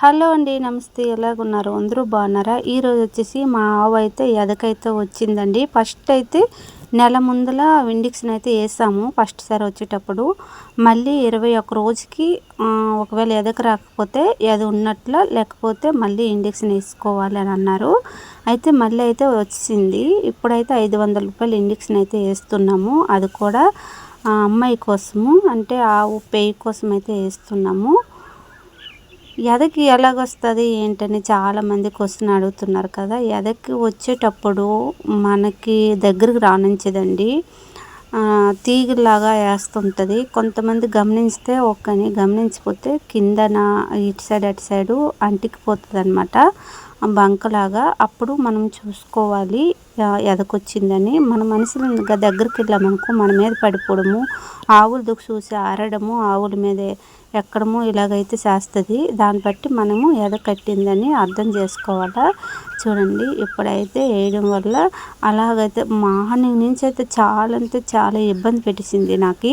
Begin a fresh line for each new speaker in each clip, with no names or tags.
Hello అండి నమస్తే. ఎలాగున్నారు? అందరూ బాగున్నారా? ఈరోజు వచ్చేసి మా ఆవు అయితే ఎదకైతే వచ్చిందండి. ఫస్ట్ అయితే నెల ముందల ఇండిక్షన్ అయితే వేసాము. ఫస్ట్ సారి వచ్చేటప్పుడు మళ్ళీ ఇరవై ఒక్క రోజుకి ఒకవేళ ఎదక రాకపోతే ఎద ఉన్నట్ల లేకపోతే మళ్ళీ ఇండిక్షన్ వేసుకోవాలి అని అన్నారు. అయితే మళ్ళీ అయితే వచ్చింది. ఇప్పుడైతే ఐదు వందల రూపాయలు ఇండిక్షన్ అయితే వేస్తున్నాము. అది కూడా అమ్మాయి కోసము అంటే ఆవు పేయి కోసం అయితే వేస్తున్నాము. ఎదకి ఎలాగొస్తుంది ఏంటని చాలామంది క్వశ్చన్ అడుగుతున్నారు కదా. ఎదకి వచ్చేటప్పుడు మనకి దగ్గరికి రానించదండి. తీగలాగా వేస్తుంటుంది. కొంతమంది గమనిస్తే ఒక్కని గమనించిపోతే కిందన ఇటు సైడ్ అటు సైడు అంటికిపోతుంది అనమాట బంకలాగా అప్పుడు మనం చూసుకోవాలి. ఎదకొచ్చిందని మన మనుషులు దగ్గరికి వెళ్ళామనుకో మన మీద పడిపోవడము ఆవులు దుక్కు చూసి ఆరడము ఆవుల మీద ఎక్కడము ఇలాగైతే చేస్తుంది. దాన్ని బట్టి మనము ఎద కట్టిందని అర్థం చేసుకోవాలా? చూడండి ఇప్పుడైతే వేయడం వల్ల అలాగైతే మార్నింగ్ నుంచి అయితే చాలా అంటే చాలా ఇబ్బంది పెట్టేసింది నాకు.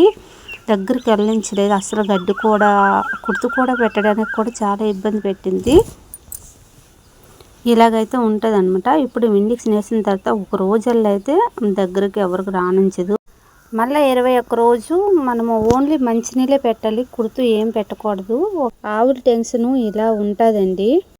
దగ్గరికి వెళ్ళించలేదు అసలు గడ్డి కూడా కుర్తు కూడా పెట్టడానికి కూడా చాలా ఇబ్బంది పెట్టింది. ఇలాగైతే ఉంటుంది అనమాట ఇప్పుడు ఇండిక్స్ వేసిన తర్వాత ఒక రోజుల్లో అయితే దగ్గరికి ఎవరికి రాణించదు మళ్ళీ ఇరవై ఒక్క రోజు మనము ఓన్లీ మంచినీళ్ళే పెట్టాలి కుర్తు ఏం పెట్టకూడదు. ఆవుల టెన్షన్ ఇలా ఉంటుందండి.